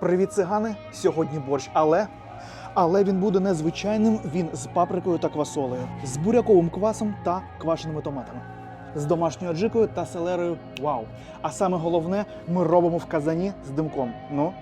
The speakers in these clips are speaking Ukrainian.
Привіт, цигани! Сьогодні борщ, але. Але він буде незвичайним. Він з паприкою та квасолею, з буряковим квасом та квашеними томатами, з домашньою аджикою та селерою. Вау! А саме головне, ми робимо в казані з димком. Ну.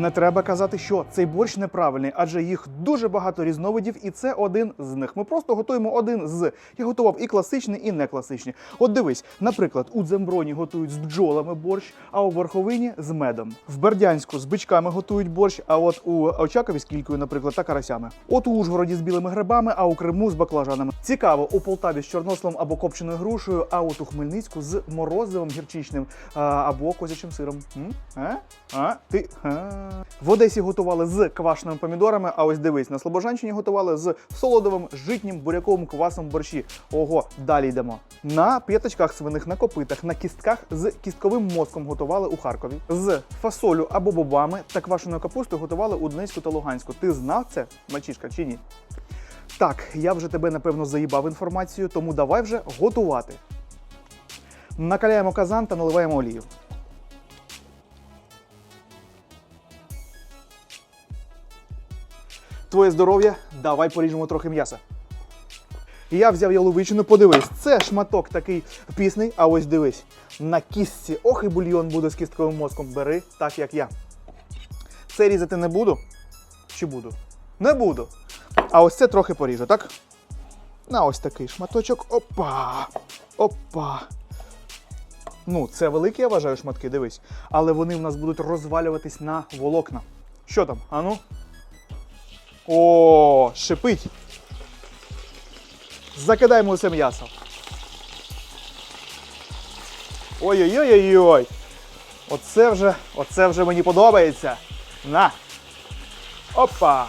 Не треба казати, що цей борщ неправильний, адже їх дуже багато різновидів, і це один з них. Ми просто готуємо один з. Я готував і класичний, і не класичний. От дивись, наприклад, у Дземброні готують з бджолами борщ, а у Верховині з медом. В Бердянську з бичками готують борщ, а от у Очакові з кількою, наприклад, та карасями. От у Ужгороді з білими грибами, а у Криму з баклажанами. Цікаво, у Полтаві з чорнослом або копченою грушею, а от у Хмельницьку з морозивом гірчичним або козячим сиром. М? А? А? Ти? А? В Одесі готували з квашеними помідорами, а ось дивись, на Слобожанщині готували з солодовим житнім буряковим квасом борщі. Ого, далі йдемо. На п'ятачках свиних, на копитах, на кістках з кістковим мозком готували у Харкові. З фасолю або бобами та квашеною капустою готували у Донецьку та Луганську. Ти знав це, мальчишка, чи ні? Так, я вже тебе напевно заїбав інформацію, тому давай вже готувати. Накаляємо казан та наливаємо олію. Твоє здоров'я, давай поріжемо трохи м'яса. Я взяв яловичину, подивись, це шматок такий пісний, а ось дивись. На кістці, ох і бульйон буде з кістковим мозком. Бери так, як я. Це різати не буду. Чи буду? Не буду. А ось це трохи поріжу, так? На ось такий шматочок. Опа! Опа! Ну, це великі, я вважаю, шматки, дивись. Але вони в нас будуть розвалюватись на волокна. Що там? Ану? О, шипить. Закидаємо усе м'ясо. Ой-ой-ой-ой-ой. Оце вже, оце вже мені подобається. На. Опа.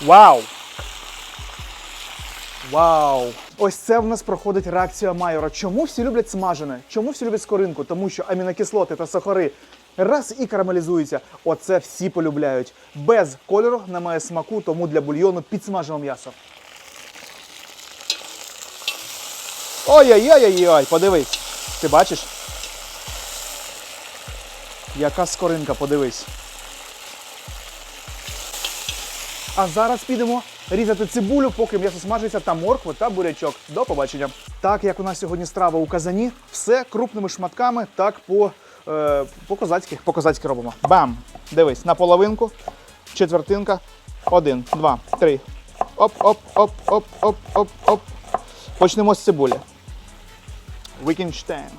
Вау! Вау! Ось це в нас проходить реакція Майора. Чому всі люблять смажене? Чому всі люблять скоринку? Тому що амінокислоти та сахари раз і карамелізуються. Оце всі полюбляють. Без кольору немає смаку, тому для бульйону підсмажимо м'ясо. Ой-ой-ой-ой-ой, подивись. Ти бачиш? Яка скоринка, подивись. А зараз підемо різати цибулю, поки м'ясо смажиться та моркву та бурячок. До побачення. Так як у нас сьогодні страва у казані, все крупними шматками, так по, е, по козацьки. По козацьки робимо. Бам! Дивись, на половинку, четвертинка. Один, два, три. Оп, оп, оп, оп, оп, оп, оп. Почнемо з цибулі. Вікінштейн.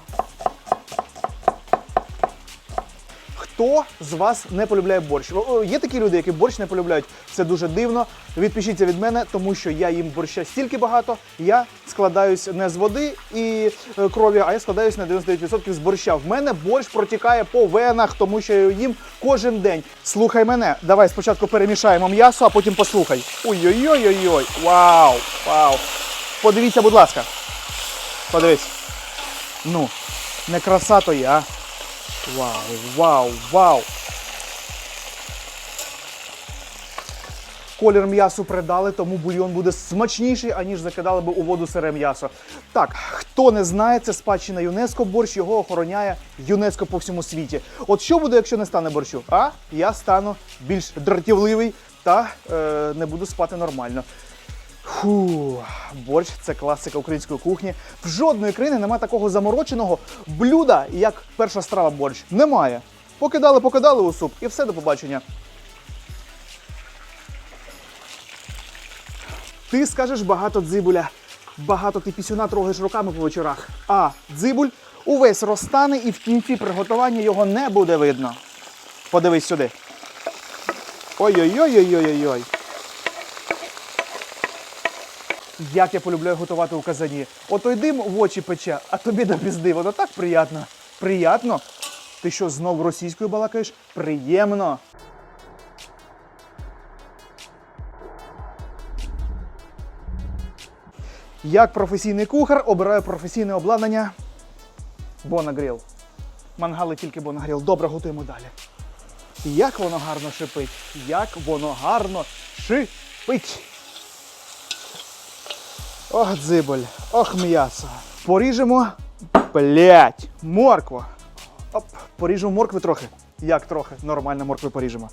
Хто з вас не полюбляє борщ? Є такі люди, які борщ не полюбляють. Це дуже дивно. Відпишіться від мене, тому що я їм борща стільки багато. Я складаюсь не з води і е, крові, а я складаюсь на 99% з борща. В мене борщ протікає по венах, тому що я їм кожен день. Слухай мене. Давай спочатку перемішаємо м'ясо, а потім послухай. Ой-ой-ой-ой-ой. Вау! Вау! Подивіться, будь ласка. Подивись. Ну, не краса то я. Вау, вау, вау. Колір м'ясу придали, тому бульйон буде смачніший, аніж закидали би у воду сире м'ясо. Так, хто не знає, це спадщина ЮНЕСКО борщ, його охороняє ЮНЕСКО по всьому світі. От що буде, якщо не стане борщу? А я стану більш дратівливий та е, не буду спати нормально. Фу, борщ це класика української кухні. В жодної країни немає такого замороченого блюда, як перша страва борщ. Немає. Покидали, покидали у суп і все до побачення. Ти скажеш багато дзибуля. Багато ти пісюна трогаєш руками по вечорах. А дзибуль увесь розтане і в кінці приготування його не буде видно. Подивись сюди. Ой-ой-ой-ой-ой-ой. Як я полюбляю готувати у казані. Отой дим в очі пече, а тобі до пізди. Воно так приємно. Приємно? Ти що, знов російською балакаєш? Приємно. Як професійний кухар обираю професійне обладнання. Бонагріл. Мангали тільки Бонагріл. Добре, готуємо далі. Як воно гарно шипить. Як воно гарно шипить. Ох, дзиболь, ох, м'ясо. Поріжемо. Блять, морква. Оп, поріжемо моркви трохи. Як трохи? Нормально моркви поріжемо.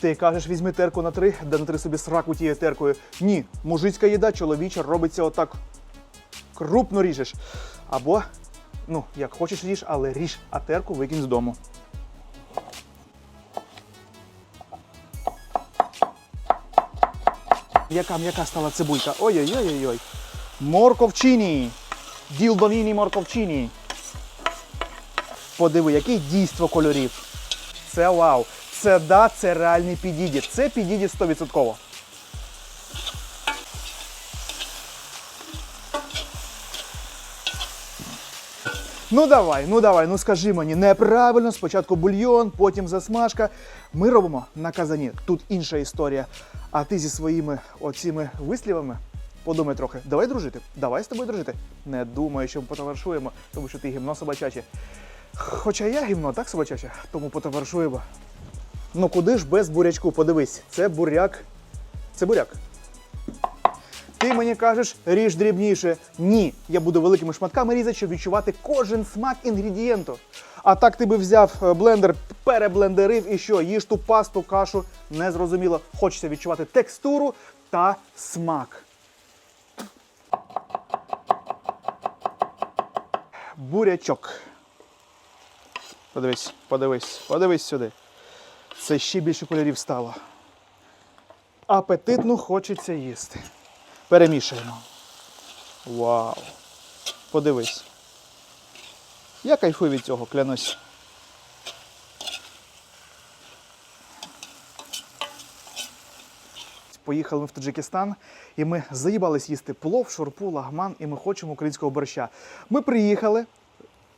Ти кажеш, візьми терку на три, да на три собі сраку тією теркою. Ні, мужицька їда, чоловіча робиться отак. Крупно ріжеш. Або, ну, як хочеш ріж, але ріж, а терку викинь з дому. Яка м'яка стала цибулька. Ой-ой-ой-ой. Морковчині. Ділдоліні морковчині. Подиви, яке дійство кольорів. Це вау. Це да, це реальний підіді. Це підіді 100%. Ну давай, ну давай, ну скажи мені, неправильно, спочатку бульйон, потім засмажка. Ми робимо на казані. Тут інша історія. А ти зі своїми оціми вислівами подумай трохи. Давай дружити. Давай з тобою дружити. Не думаю, що ми потоваришуємо, тому що ти гімно собачаче. Хоча я гімно, так собачаче, тому потоваришуємо. Ну куди ж без бурячку? Подивись, це буряк. Це буряк. Ти мені кажеш, ріж дрібніше. Ні, я буду великими шматками різати, щоб відчувати кожен смак інгредієнту. А так ти би взяв е, блендер, переблендерив і що, їж ту пасту, кашу, незрозуміло. Хочеться відчувати текстуру та смак. Бурячок. Подивись, подивись, подивись сюди. Це ще більше кольорів стало. Апетитно хочеться їсти. Перемішуємо. Вау. Подивись. Я кайфую від цього, клянусь. Поїхали ми в Таджикистан, і ми заїбались їсти плов, шурпу, лагман, і ми хочемо українського борща. Ми приїхали,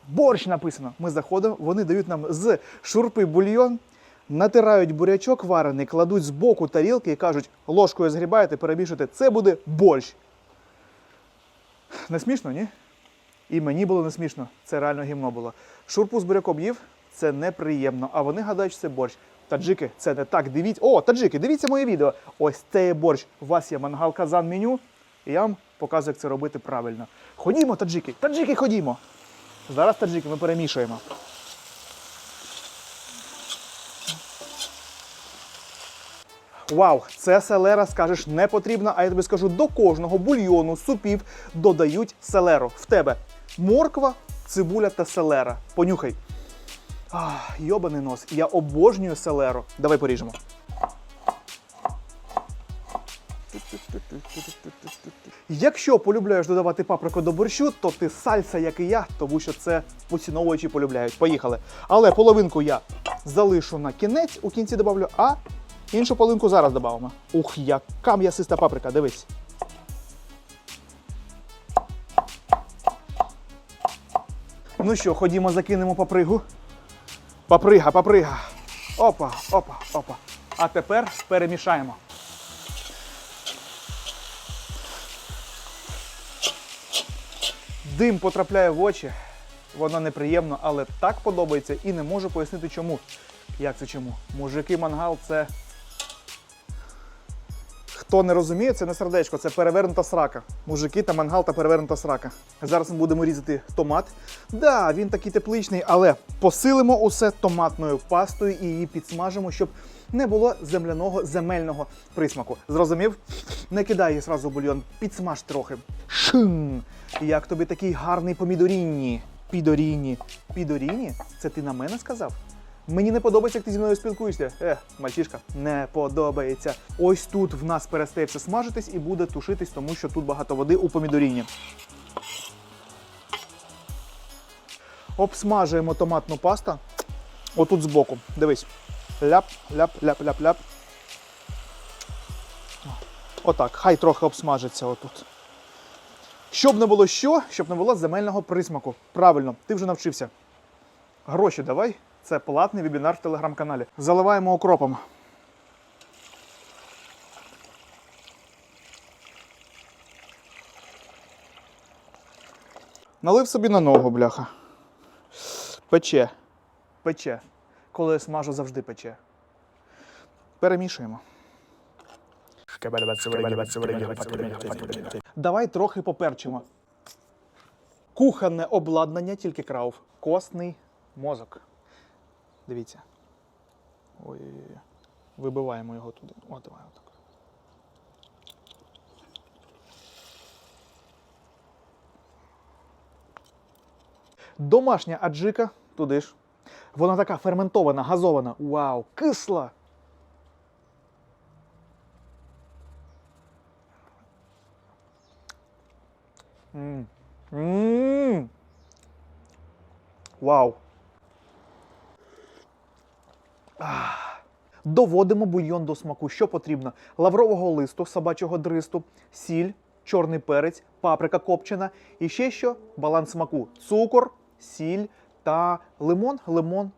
борщ написано. Ми заходимо, вони дають нам з шурпи бульйон, натирають бурячок варений, кладуть з боку тарілки і кажуть, ложкою згрібаєте, перемішуєте, це буде борщ. Не смішно, ні? І мені було не смішно, це реально гімно було. Шурпу з буряком їв, це неприємно, а вони гадають, що це борщ. Таджики, це не так. Дивіться. О, таджики, дивіться моє відео. Ось це є борщ. У вас є мангал казан меню, і я вам показую, як це робити правильно. Ходімо, таджики, таджики, ходімо. Зараз таджики ми перемішуємо. Вау, це селера, скажеш, не потрібно, а я тобі скажу, до кожного бульйону, супів додають селеру. В тебе морква, цибуля та селера. Понюхай. Ах, йобаний нос. Я обожнюю селеру. Давай поріжемо. Якщо полюбляєш додавати паприку до борщу, то ти сальса, як і я, тому що це поціновувачі полюбляють. Поїхали. Але половинку я залишу на кінець, у кінці добавлю, а іншу половинку зараз додамо. Ух, яка м'ясиста паприка, дивись. Ну що, ходімо, закинемо папригу. Паприга, паприга. Опа, опа, опа. А тепер перемішаємо. Дим потрапляє в очі. Воно неприємно, але так подобається і не можу пояснити чому. Як це чому? Мужики мангал це. Хто не розуміє, це не сердечко, це перевернута срака. Мужики та мангал та перевернута срака. Зараз ми будемо різати томат. Да, він такий тепличний, але посилимо усе томатною пастою і її підсмажимо, щоб не було земляного земельного присмаку. Зрозумів? Не кидай її зразу в бульйон, підсмаж трохи. Шин! Як тобі такий гарний помідорінні? Підорінні. Підорінні? Це ти на мене сказав? Мені не подобається, як ти зі мною спілкуєшся. Е, мальчишка, не подобається. Ось тут в нас перестає все смажитись і буде тушитись, тому що тут багато води у помідоріні. Обсмажуємо томатну пасту. Отут збоку. Дивись. Ляп, ляп, ляп, ляп, ляп. Отак. Хай трохи обсмажиться отут. Щоб не було що, щоб не було земельного присмаку. Правильно, ти вже навчився. Гроші давай. Це платний вебінар в телеграм-каналі. Заливаємо окропом. Налив собі на ногу, бляха. Пече. Пече. Коли я смажу, завжди пече. Перемішуємо. Давай трохи поперчимо. Кухонне обладнання, тільки крауф. Костний мозок. Дивіться. Ой, вибиваємо його туди. О, давай отак. Домашня аджика туди ж. Вона така ферментована, газована. Вау, кисла. М. М. Вау. Доводимо бульйон до смаку. Що потрібно? Лаврового листу, собачого дристу, сіль, чорний перець, паприка копчена. І ще що? Баланс смаку. Цукор, сіль та лимон. Лимон.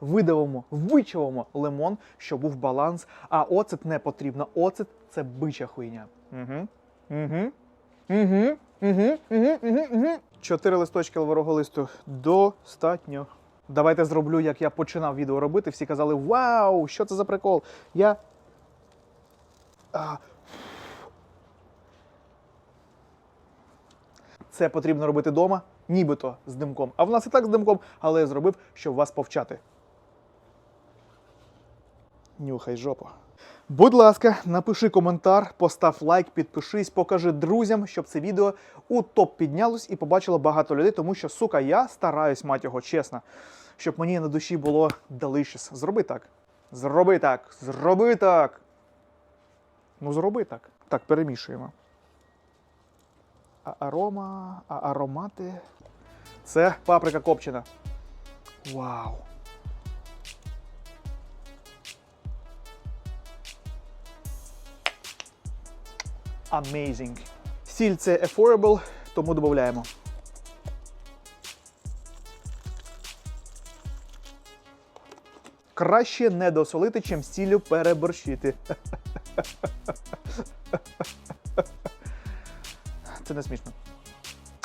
Видавимо, вичавимо лимон, щоб був баланс. А оцет не потрібно. Оцет це бича хуйня. Угу. Угу. Угу. Угу. Угу. Угу. Чотири листочки лаврового листу. Достатньо. Давайте зроблю, як я починав відео робити. Всі казали: Вау, що це за прикол? Я. А... Це потрібно робити вдома, нібито з димком. А в нас і так з димком, але я зробив, щоб вас повчати. Нюхай жопу. Будь ласка, напиши коментар, постав лайк, підпишись, покажи друзям, щоб це відео у топ піднялось і побачило багато людей, тому що, сука, я стараюсь, мать його, чесно, щоб мені на душі було delicious. Зроби так. Зроби так. Зроби так. Ну, зроби так. Так, перемішуємо. А арома, а аромати. Це паприка копчена. Вау. Amazing. Сіль це affordable, тому додаємо. Краще не досолити, чим сіллю переборщити. Це не смішно.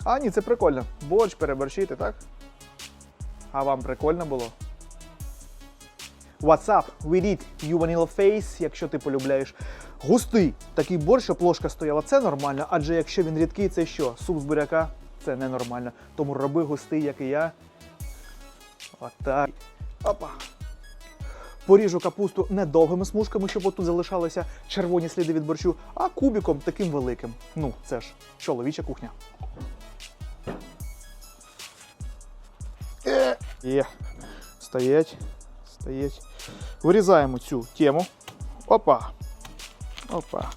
А, ні, це прикольно. Борщ переборщити, так? А вам прикольно було? What's up? We did you vanilla face, якщо ти полюбляєш. Густий такий борщ, щоб ложка стояла, це нормально, адже якщо він рідкий, це що? Суп з буряка це ненормально. Тому роби густий, як і я. Отак. Опа. Поріжу капусту не довгими смужками, щоб отут залишалися червоні сліди від борщу, а кубіком таким великим. Ну, це ж чоловіча кухня. Е. Є. Стоять. Стоять. Вирізаємо цю тему. Опа. Опа.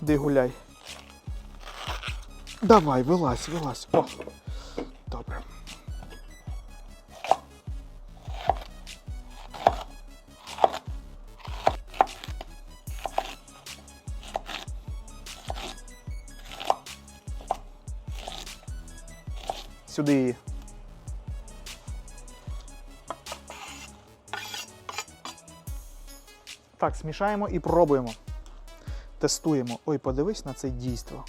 Де гуляй. Давай, вилазь, вилазь. О. Добре. Сюди її. Так, смішаємо і пробуємо. Тестуємо. Ой, подивись на це дійство.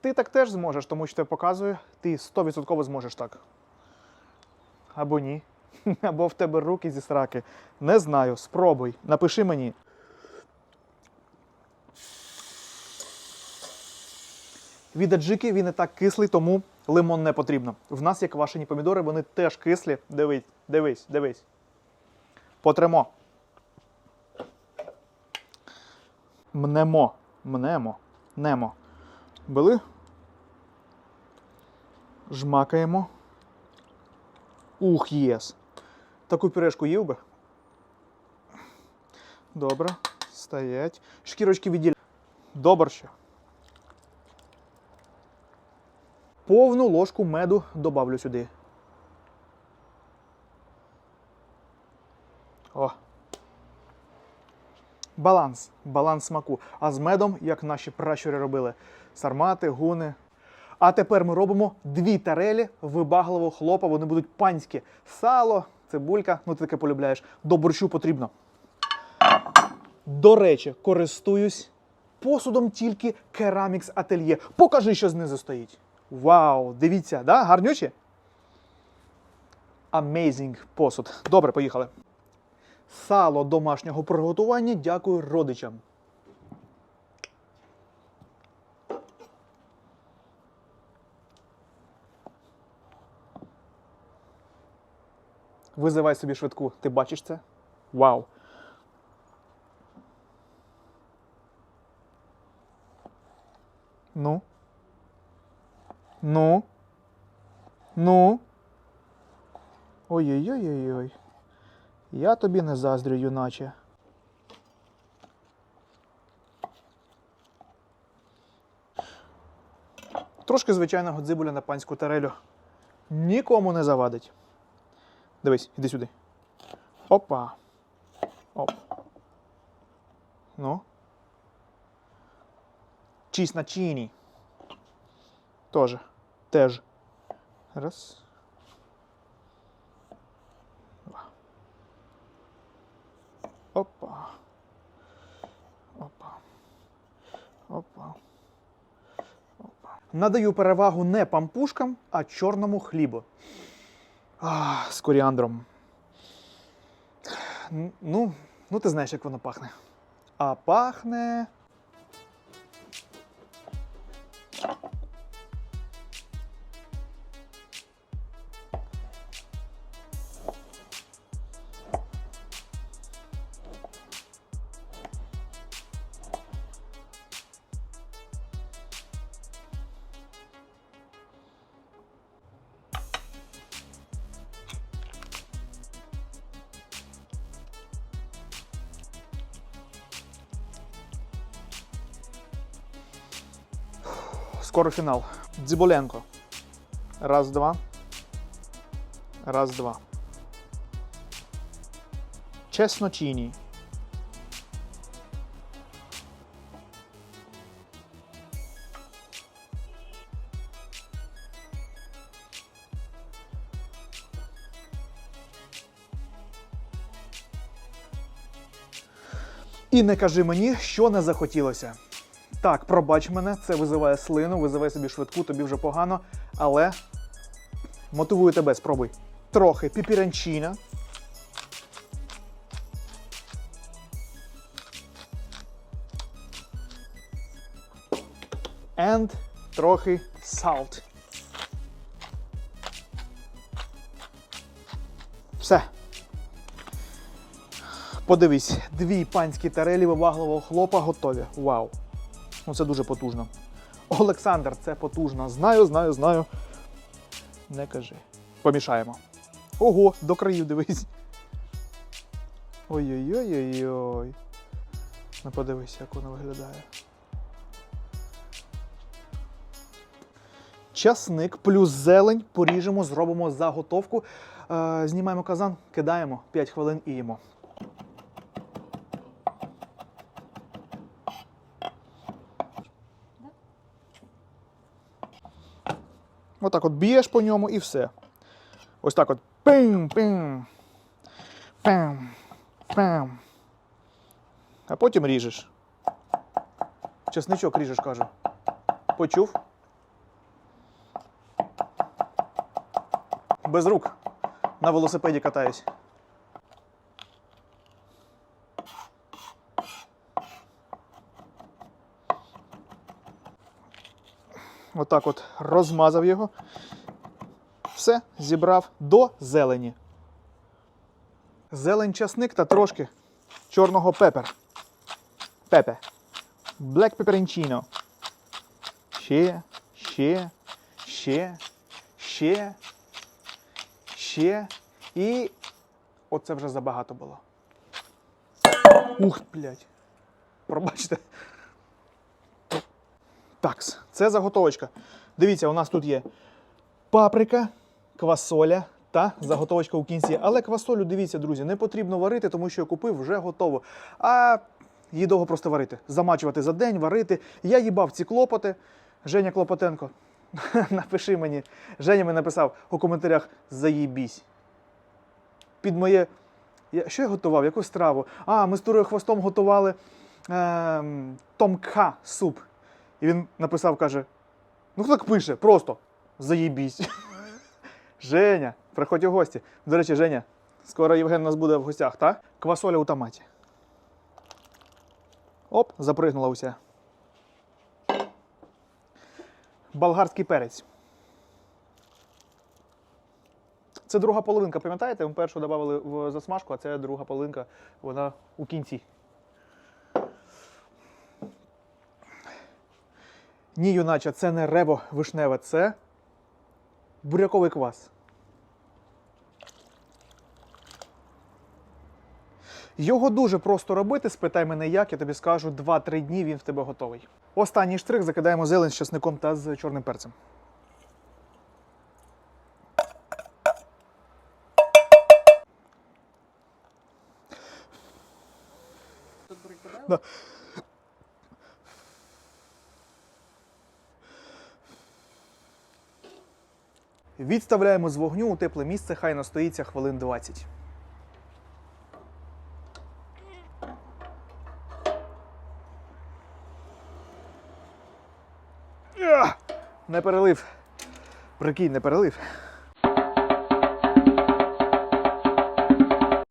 Ти так теж зможеш, тому що я показую, ти 100% зможеш так. Або ні. Або в тебе руки зі сраки. Не знаю. Спробуй. Напиши мені. Від аджики він не так кислий, тому лимон не потрібно. В нас є квашені помідори, вони теж кислі. Дивись, дивись, дивись. Потремо. Мнемо. Мнемо. Немо. Били? Жмакаємо. Ух, єс. Таку пюрешку їв би. Добре. Стоять. Шкірочки відділяємо. Добре ще. Повну ложку меду добавлю сюди. О. Баланс. Баланс смаку. А з медом, як наші пращури робили, сармати, гуни. А тепер ми робимо дві тарелі вибагливого хлопа. Вони будуть панські. Сало, цибулька, ну ти таке полюбляєш. До борщу потрібно. До речі, користуюсь посудом тільки Керамікс Ательє. Покажи, що знизу стоїть. Вау! Дивіться, да? гарнючі? Amazing посуд. Добре, поїхали. Сало домашнього приготування дякую родичам. Визивай собі швидку. Ти бачиш це? Вау. Ну. Ну. Ну. Ой-ой-ой-ой-ой. Я тобі не заздрю, юначе. Трошки звичайного дзибуля на панську тарелю. Нікому не завадить. Дивись, іди сюди. Опа. Оп. Ну. Чісь на чіні. Тоже. Теж. Раз. Два. Опа. Опа. Опа. Опа. Надаю перевагу не пампушкам, а чорному хлібу. А, з коріандром. Ну, ну ти знаєш, як воно пахне. А пахне. Скоро фінал. Дзиболенко. Раз, два. Раз, два. Чесно. І не кажи мені, що не захотілося. Так, пробач мене, це визиває слину, визивай собі швидку, тобі вже погано, але мотивую тебе, спробуй. Трохи піпіранчіна. And трохи salt. Все. Подивись, дві панські тарелі вибагливого хлопа готові. Вау. Ну, це дуже потужно. Олександр, це потужно. Знаю, знаю, знаю. Не кажи. Помішаємо. Ого, до країв дивись. Ой-ой-ой-ой-ой. Ну подивись, як воно виглядає. Часник плюс зелень поріжемо, зробимо заготовку. Е, знімаємо казан, кидаємо 5 хвилин і їмо. Отак от б'єш по ньому і все. Ось так от. Пим, пим. Пим. Пим. А потім ріжеш. Чесничок ріжеш, кажу. Почув? Без рук. На велосипеді катаюсь. Отак от розмазав його. Все, зібрав до зелені. Зелень часник та трошки чорного пепер. Пепе. Black pepperoncino. Ще, ще, ще, ще, ще. І оце вже забагато було. Ух, блядь. Пробачте. Такс, це заготовочка. Дивіться, у нас тут є паприка, квасоля та заготовочка у кінці. Але квасолю, дивіться, друзі, не потрібно варити, тому що я купив вже готово. А її довго просто варити. Замачувати за день, варити. Я їбав ці клопоти. Женя Клопотенко, напиши мені. Женя мені написав у коментарях заїбісь. Під моє. Я... Що я готував? Яку страву? А, ми з Турою хвостом готували ем, Томкха суп. І він написав, каже: Ну хто так пише? Просто заєбісь. Женя, приходь у гості. До речі, Женя, скоро Євген у нас буде в гостях, так? Квасоля у томаті. Оп, запригнула уся. Болгарський перець. Це друга половинка, пам'ятаєте? Ми першу додали в засмажку, а це друга половинка, вона у кінці. Ні, юначе, це не ребо вишневе, це буряковий квас. Його дуже просто робити, спитай мене як, я тобі скажу, 2-3 дні він в тебе готовий. Останній штрих закидаємо зелень з часником та з чорним перцем. Да. Відставляємо з вогню у тепле місце, хай настоїться хвилин 20. Не перелив. Прикинь, не перелив.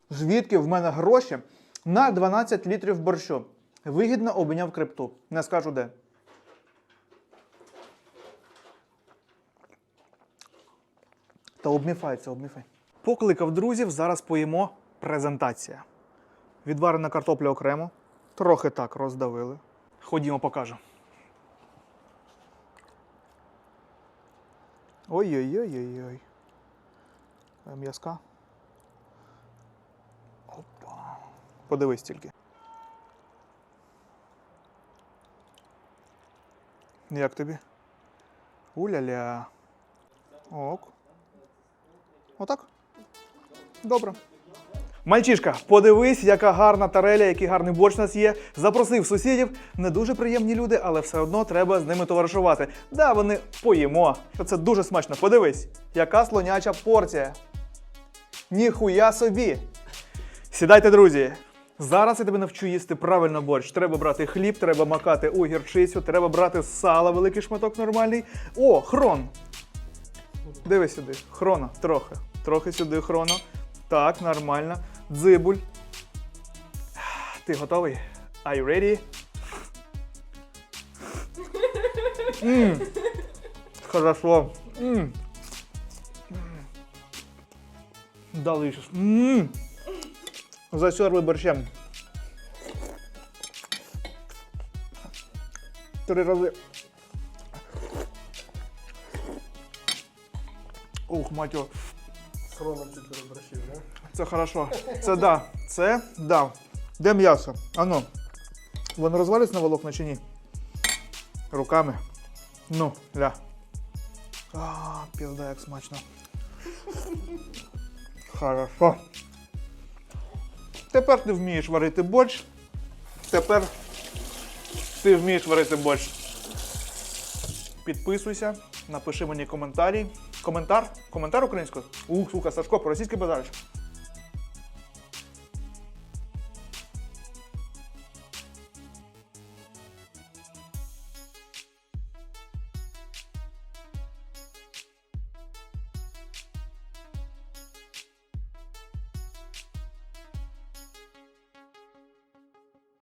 Звідки в мене гроші на 12 літрів борщу? Вигідно обміняв крипту. Не скажу де. Та обміфається, обміфай. Покликав друзів, зараз поїмо презентація. Відварена картопля окремо. Трохи так роздавили. Ходімо, покажу. Ой-ой-ой-ой-ой. Е, М'язка. Опа. Подивись тільки. Як тобі? Уля-ля. Ок. Отак? Добре. Мальчишка, подивись, яка гарна тареля, який гарний борщ у нас є. Запросив сусідів. Не дуже приємні люди, але все одно треба з ними товаришувати. Да, вони поїмо. Це дуже смачно. Подивись, яка слоняча порція. Ніхуя собі. Сідайте, друзі. Зараз я тебе навчу їсти правильно борщ. Треба брати хліб, треба макати у гірчицю, треба брати сала, великий шматок нормальний. О, хрон. Дивись сюди. Хроно, трохи. Трохи сюди хроно. Так, нормально. Дзибуль. Ти готовий? Are you ready? М. Хорошо. М. Delicious. М. Засерли борщем. Три рази. Ух, матьо. Хроном чуть переборщив, да? Це хорошо. Це да. Це да. Де м'ясо? Ану. Воно розвалиться на волокна чи ні? Руками. Ну, ля. А, пізда, як смачно. Хорошо. Тепер ти вмієш варити борщ. Тепер ти вмієш варити борщ. Підписуйся, напиши мені коментарі. Коментар? Коментар українською? Ух, сука, Сашко, по-російськи базариш.